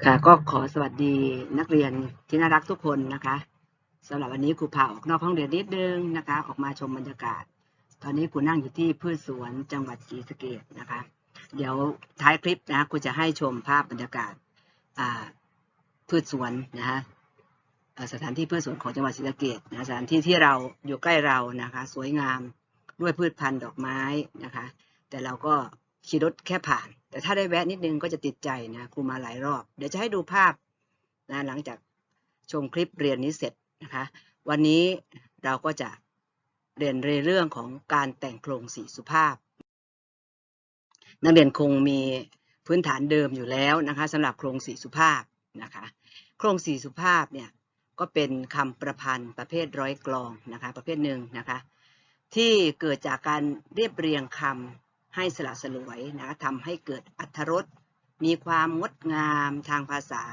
ค่ะก็ขอสวัสดีนักเรียนที่น่ารักทุกคนนะคะสำหรับวันนี้ครูพาออกนอกห้องเรียนนิดนึงนะคะ ออกมาชมบรรยากาศ ตอนนี้ครูนั่งอยู่ที่พืชสวนจังหวัดศรีสะเกษนะคะ เดี๋ยวท้ายคลิปนะครูจะให้ชมภาพบรรยากาศพืชสวนนะฮะสถานที่พืชสวนของจังหวัดศรีสะเกษนะสถานที่ที่เราอยู่ใกล้เรานะคะ สวยงามด้วยพืชพันธุ์ดอกไม้นะคะ แต่เราก็ ขี่รถแค่ผ่าน แต่ถ้าได้แวะนิดนึงก็จะติดใจนะครูมาหลายรอบ เดี๋ยวจะให้ดูภาพนะหลังจากชมคลิปเรียนนี้เสร็จนะคะ วันนี้เราก็จะเรียนเรื่องของการแต่งโครงสีสุภาพ นักเรียนคงมีพื้นฐานเดิมอยู่แล้วนะคะสำหรับโครงสีสุภาพนะคะโครงสีสุภาพเนี่ยก็เป็นคำประพันธ์ประเภทร้อยกลองนะคะประเภทหนึ่งนะคะที่เกิดจากการเรียบเรียงคำ ให้สละสลวยนะทำให้เกิดอัธรสมีความงดงามทางภาษา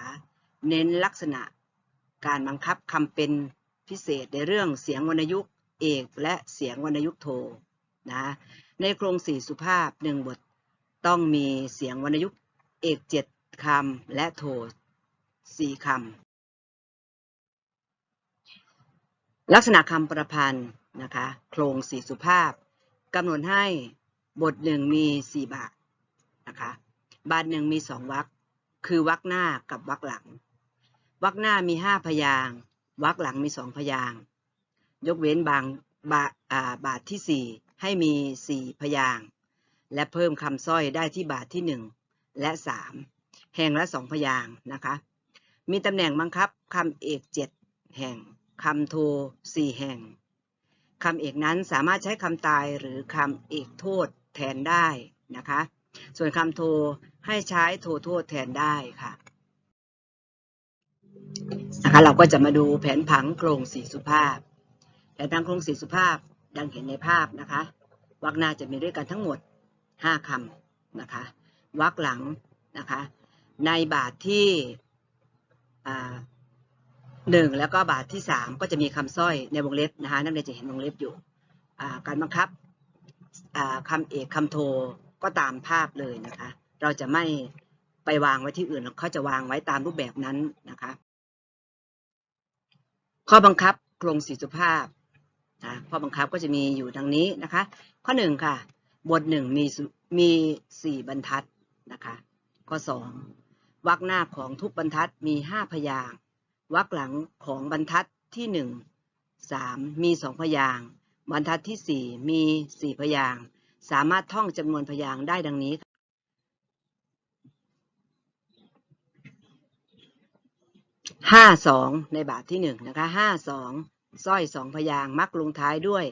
เน้นลักษณะ การบังคับคำเป็นพิเศษในเรื่องเสียงวรรณยุกต์เอกและเสียงวรรณยุกต์โทนะในโครงสี่สุภาพหนึ่งบท ต้องมีเสียงวรรณยุกต์เอกเจ็ดคำและโทสี่คำลักษณะคำประพันธ์นะคะ โครงสี่สุภาพกำหนดให้ บทหนึ่งมีสี่บาทนะคะบาทหนึ่งมีสองวรรคคือวรรคหน้ากับวรรคหลังวรรคหน้ามีห้าพยางวรรคหลังมีสองพยางยกเว้นบางบาาบาทที่สี่ให้มีสี่พยางและเพิ่มคำสร้อยได้ที่บาทที่หนึ่งและสามแห่งละสองพยางนะคะมีตำแหน่งบังคับคำเอกเจ็ดแห่งคำโทสี่แห่งคำเอกนั้นสามารถใช้คำตายหรือคำเอกโทษ แทนได้นะคะ ส่วนคำโทให้ใช้โทโทษแทนได้ค่ะนะคะเราก็จะมาดูแผนผังโครงสีสุภาพ แผนผังโครงสีสุภาพดังเห็นในภาพนะคะวรรคหน้าจะมีด้วยกันทั้งหมด 5คำนะคะวรรคหลังนะคะในบาทที่หนึ่งแล้วก็บาทที่สามก็จะมีคำสร้อยในวงเล็บนะคะนักเรียนจะเห็นวงเล็บอยู่การบังคับ คำเอกคำโทก็ตามภาพเลยนะคะ เราจะไม่ไปวางไว้ที่อื่นเขาจะวางไว้ตามรูปแบบนั้นนะคะ ข้อบังคับโครงสีสุภาพนะข้อบังคับก็จะมีอยู่ดังนี้นะคะ ข้อหนึ่งค่ะ บทหนึ่งมีมีสี่บรรทัดนะคะข้อสองวรรคหน้าของทุกบรรทัดมีห้าพยางวรรคหลังของบรรทัดที่หนึ่งสามมีสองพยาง บรรทัดที่สี่มีสี่พยางสามารถท่องจำนวนพยางได้ดังนี้ห้าสองในบาทที่หนึ่งนะคะห้าสองสร้อยสองพยางมักลงท้ายด้วย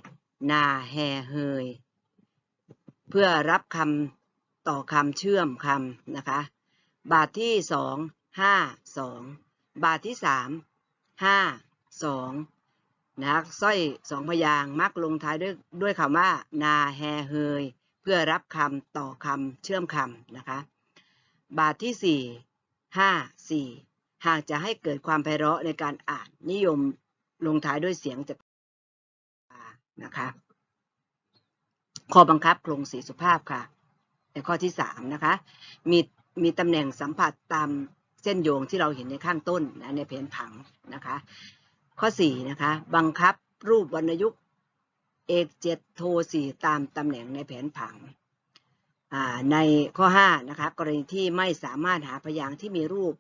นาแฮเฮย เพื่อรับคำต่อคำเชื่อมคำนะคะ บาทที่สองห้าสองบาทที่สามห้าสอง นะสร้อยสองพยางมักลงท้ายด้วยด้วยคำว่า นาแฮเฮย เพื่อรับคำต่อคำเชื่อมคำนะคะ บาทที่สี่ห้าสี่หากจะให้เกิดความไพเราะในการอ่านนิยมลงท้ายด้วยเสียงจากนะคะข้อบังคับโครงสีสุภาพค่ะ ในข้อที่สามนะคะมีมีตำแหน่งสัมผัสตามเส้นโยงที่เราเห็นในข้างต้นนะในแผนผังนะคะ ข้อ 4 นะคะ บังคับรูปวรรณยุกต์เอกเจ็ดโทสี่ตามตำแหน่งในแผนผังในข้อ 5 นะคะ กรณีที่ไม่สามารถหาพยางค์ที่มีรูป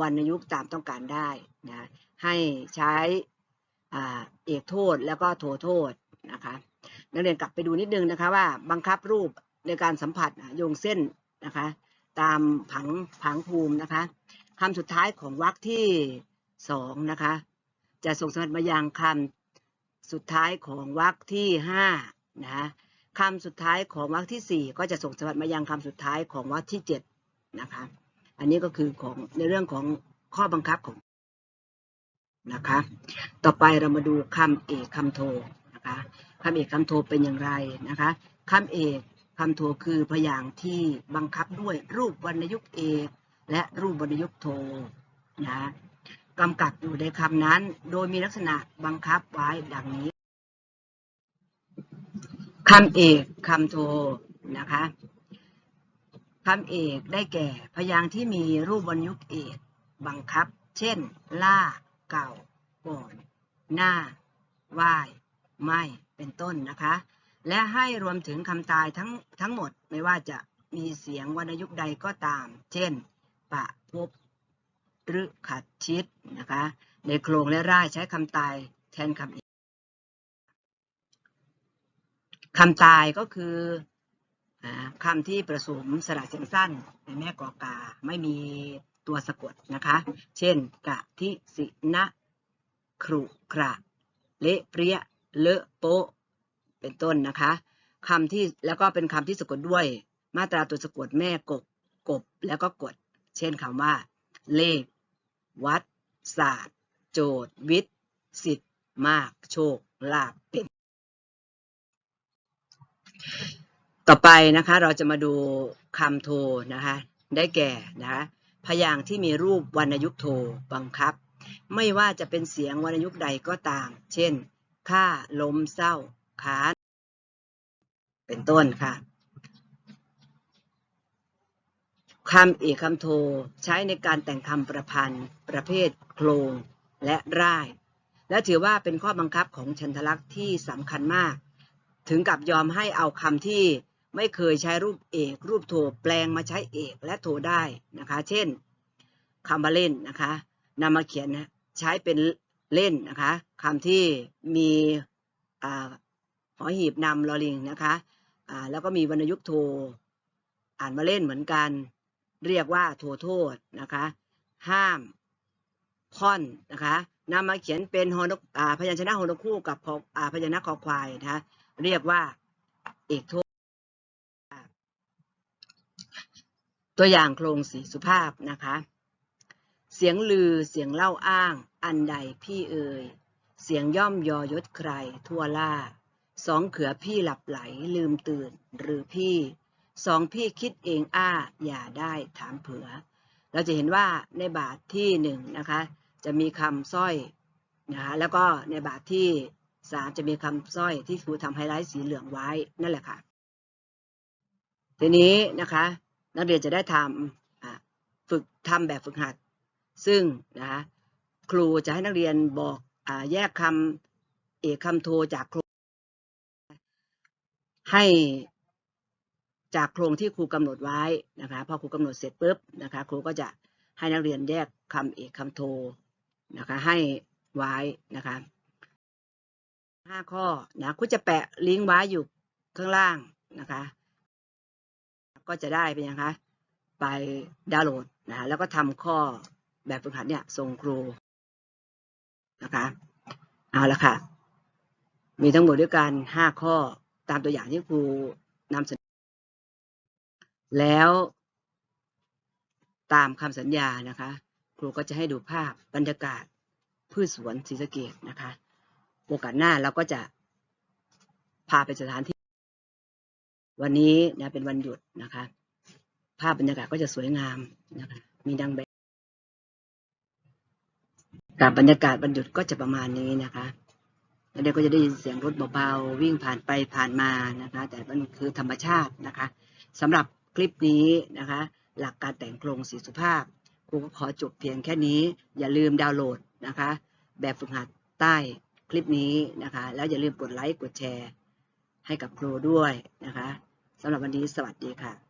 วรรณยุกต์ตามต้องการได้นะให้ใช้เอกโทษแล้วก็โทโทษนะคะนักเรียนกลับไปดูนิดนึงนะคะว่าบังคับรูปในการสัมผัสโยงเส้นนะคะ ตามผังผังภูมินะคะคำสุดท้ายของวรรคที่สองนะคะ จะส่งสัมผัสมายังคำสุดท้ายของวรรคที่ห้านะคำสุดท้ายของวรรคที่สี่ก็จะส่งสัมผัสมายังคำสุดท้ายของวรรคที่เจ็ดนะคะอันนี้ก็คือของในเรื่องของข้อบังคับของนะคะ ต่อไปเรามาดูคำเอกคำโทนะคะคำเอกคำโทเป็นอย่างไรนะคะคำเอกคำโทคือพยางค์ที่บังคับด้วยรูปวรรณยุกต์เอกและรูปวรรณยุกต์โทนะ กำกับอยู่ในคำนั้น โดยมีลักษณะบังคับไว้ดังนี้คำเอกคำโทนะคะคำเอกได้แก่พยางค์ที่มีรูปวรรณยุกต์เอกบังคับ เช่น ล่า เก่า ก่อน หน้า ว่าย ไม่ เป็นต้นนะคะ และให้รวมถึงคำตายทั้งทั้งหมดไม่ว่าจะมีเสียงวรรณยุกต์ใดก็ตาม เช่น ปะพบ หรือขัดชิดนะคะ ในโครงและร่ายใช้คำตายแทนคำอกคำตายก็คือคำที่ประสมสระเสียงสั้นในแม่กอกาไม่มีตัวสะกดนะคะ เช่น กะทิสินะครุกระเละเปรี้ยเลอะโปะเป็นต้นนะคะคำที่แล้วก็เป็นคำที่สะกดด้วย มาตราตัวสะกดแม่กบกบแล้วก็กด เช่นคำว่า เลข วัดศาสตร์ โจทย์วิทย์สิทธิ์มากโชคลาภเป็น ต่อไปนะคะเราจะมาดูคำโทนะคะได้แก่นะคะพยางค์ที่มีรูปวรรณยุกโทบังคับ ไม่ว่าจะเป็นเสียงวรรณยุกใดก็ตาม เช่นค่าล้มเศร้าค้านเป็นต้นค่ะ คำเอกคำโท ใช้ในการแต่งคำประพันธ์ ประเภทโครง และร่าย และถือว่าเป็นข้อบังคับของชันทลักษณ์ที่สำคัญมาก ถึงกับยอมให้เอาคำที่ไม่เคยใช้รูปเอก รูปโทแปลงมาใช้เอกและโทได้นะคะ เช่นคำว่าเล่นนะคะนำมาเขียนนะใช้เป็นเล่นนะคะคำที่มีหอหีบนำลอลิงนะคะแล้วก็มีวรรณยุกโทอ่านมาเล่นเหมือนกัน เรียกว่าโทโทษนะคะ ห้ามค่อนนะคะนำมาเขียนเป็นฮอนกพยัญชนะฮอนกคู่กับพยัญชนะคอควายนะคะเรียกว่าเอกโทษ ตัวอย่างโครงสีสุภาพนะคะ เสียงลือเสียงเล่าอ้าง อันใดพี่เอ่ยเสียงย่อมยอยศใครทั่วล่าสองเขือพี่หลับไหลลืมตื่น หรือพี่ สองพี่คิดเองอ้าอย่าได้ถามเผื่อ เราจะเห็นว่าในบาทที่หนึ่งนะคะ จะมีคำสร้อยนะคะแล้วก็ในบาทที่สามจะมีคำสร้อยที่ครูทำไฮไลท์สีเหลืองไว้นั่นแหละค่ะ ทีนี้นะคะ นักเรียนจะได้ทำฝึกทำแบบฝึกหัด ซึ่งนะคะครูจะให้นักเรียนบอกอแยกคำเอกคำโทจากครงให้ จากโครงที่ครูกำหนดไว้นะคะพอครูกำหนดเสร็จปุ๊บนะคะครูก็จะให้นักเรียนแยกคำเอกคำโทนะคะให้ไว้นะคะห้าข้อนะครูจะแปะลิงก์ไว้อยู่ข้างล่างนะคะก็จะได้เป็นยังคะไปดาวน์โหลดนะแล้วก็ทำข้อแบบฝึกหัดเนี่ยส่งครูนะคะเอาละค่ะ มีทั้งหมดด้วยกันห้าข้อตามตัวอย่างที่ครูนำเสนอ แล้วตามคำสัญญานะคะ ครูก็จะให้ดูภาพบรรยากาศพืชสวนศรีสะเกดนะคะ โอกาสหน้าเราก็จะพาไปสถานที่ วันนี้นะเป็นวันหยุดนะคะ ภาพบรรยากาศก็จะสวยงามนะคะ มีนางแบบกับบรรยากาศวันหยุดก็จะประมาณนี้นะคะแล้วเดี๋ยวก็จะได้ยินเสียงรถเบาๆวิ่งผ่านไปผ่านมานะคะ แต่มันคือธรรมชาตินะคะสำหรับ คลิปนี้นะคะ หลักการแต่งโครงสีสุภาพครูก็ขอจบเพียงแค่นี้ อย่าลืมดาวน์โหลดนะคะ แบบฝึกหัดใต้คลิปนี้นะคะ แล้วอย่าลืมกดไลค์กดแชร์ ให้กับครูด้วยนะคะสำหรับวันนี้สวัสดีค่ะ